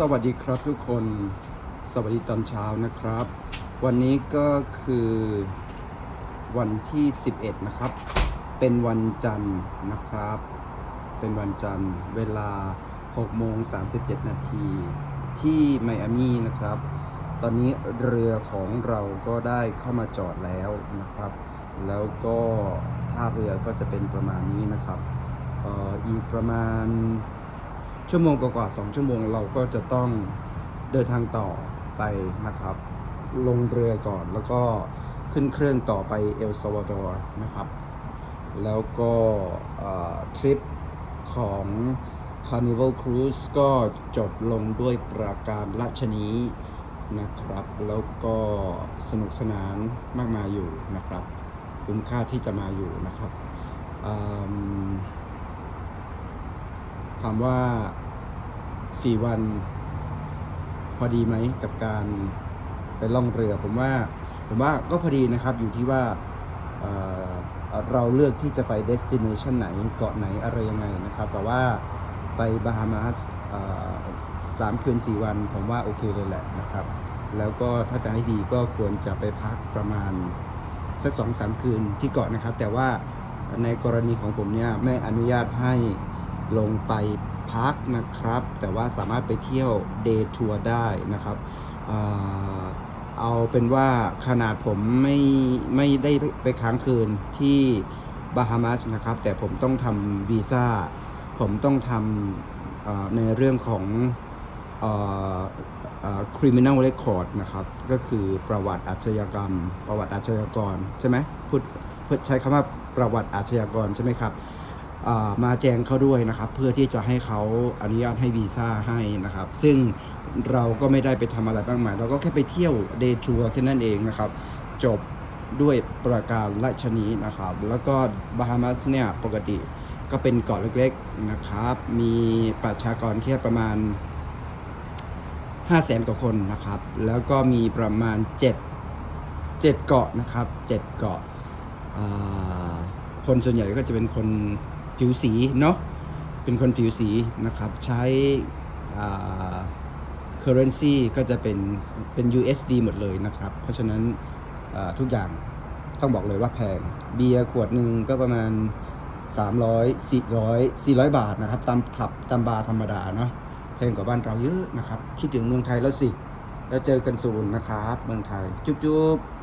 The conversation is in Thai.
สวัสดีครับทุกคน สวัสดีตอนเช้านะครับ วันนี้ก็คือวันที่ 11 นะครับ เป็นวันจันทร์นะครับ เป็นวันจันทร์เวลา6โมง37 นาทีที่ไมอามีนะครับ ตอนนี้เรือของเราก็ได้เข้ามาจอดแล้วนะครับ แล้วก็ท่าเรือก็จะเป็นประมาณนี้นะครับอออีกประมาณ ชั่วโมงกว่าๆสองชั่วโมงเราก็จะต้องเดินทางต่อไปนะครับ ลงเรือก่อนแล้วก็ขึ้นเครื่องต่อไปเอลซาวาดอร์นะครับ แล้วก็ทริปของ Carnival Cruise ก็จบลงด้วยประการราชนีนะครับ แล้วก็สนุกสนานมากมายอยู่นะครับ คุ้มค่าที่จะมาอยู่นะครับอืม ถามว่าสี่วัน พอดีไหมกับการไปล่องเรือ ผมว่า ผมว่าก็พอดีนะครับอยู่ที่ว่าเเราเลือกที่จะไป destination ไหนเกาะไหนอะไรยังไงนะครับ แต่ว่าไปบาฮามาสสามคืนสี่วัน ผมว่าโอเคเลยแหละนะครับ แล้วก็ถ้าจะให้ดีก็ควรจะไปพักประมาณสักสองสามคืนที่เกาะนะครับ แต่ว่าในกรณีของผมเนี่ยไม่อนุญาตให้ ลงไปพักนะครับ แต่ว่าสามารถไปเที่ยวเดย์ทัวร์ได้นะครับเอาเป็นว่าขนาดผมไม่ไม่ได้ไปค้างคืนที่บาฮามาสนะครับ แต่ผมต้องทำวีซ่า ผมต้องทำในเรื่องของออ criminal record นะครับ ก็คือประวัติอาชญากรรม ประวัติอาชญากร ใช่ไหมพูดใช้คำว่าประวัติอาชญากรใช่ไหมครับ มาแจ้งเขาด้วยนะครับ เพื่อที่จะให้เขาอนุญาตให้วีซ่าให้นะครับ ซึ่งเราก็ไม่ได้ไปทำอะไรบ้างมายเราก็แค่ไปเที่ยวเดย์ทัวแค่นั้นเองนะครับ จบด้วยประการราชนีนะครับ แล้วก็บาฮามาสเนี่ยปกติก็เป็นเกาะเล็กๆนะครับ มีประชากรแค่ประมาณ 5 0 0แสนกว่าคนนะครับ แล้วก็มีประมาณ 7 7 เกาะนะครับ 7 เกาะคนส่วนใหญ่ก็จะเป็นคน ผิวสีเนาะเป็นคนผิวสีนะครับ ใช้ currency ก็จะเป็นเป็น USD หมดเลยนะครับ เพราะฉะนั้นทุกอย่างต้องบอกเลยว่าแพง เบียร์ขวดหนึ่งก็ประมาณ 300 400 400 บาทนะครับ ตามผับตามบาร์ธรรมดาเนาะแพงกว่าบ้านเราเยอะนะครับ คิดถึงเมืองไทยแล้วสิ แล้วเจอกันสูนนะครับ เมืองไทย จุ๊บๆ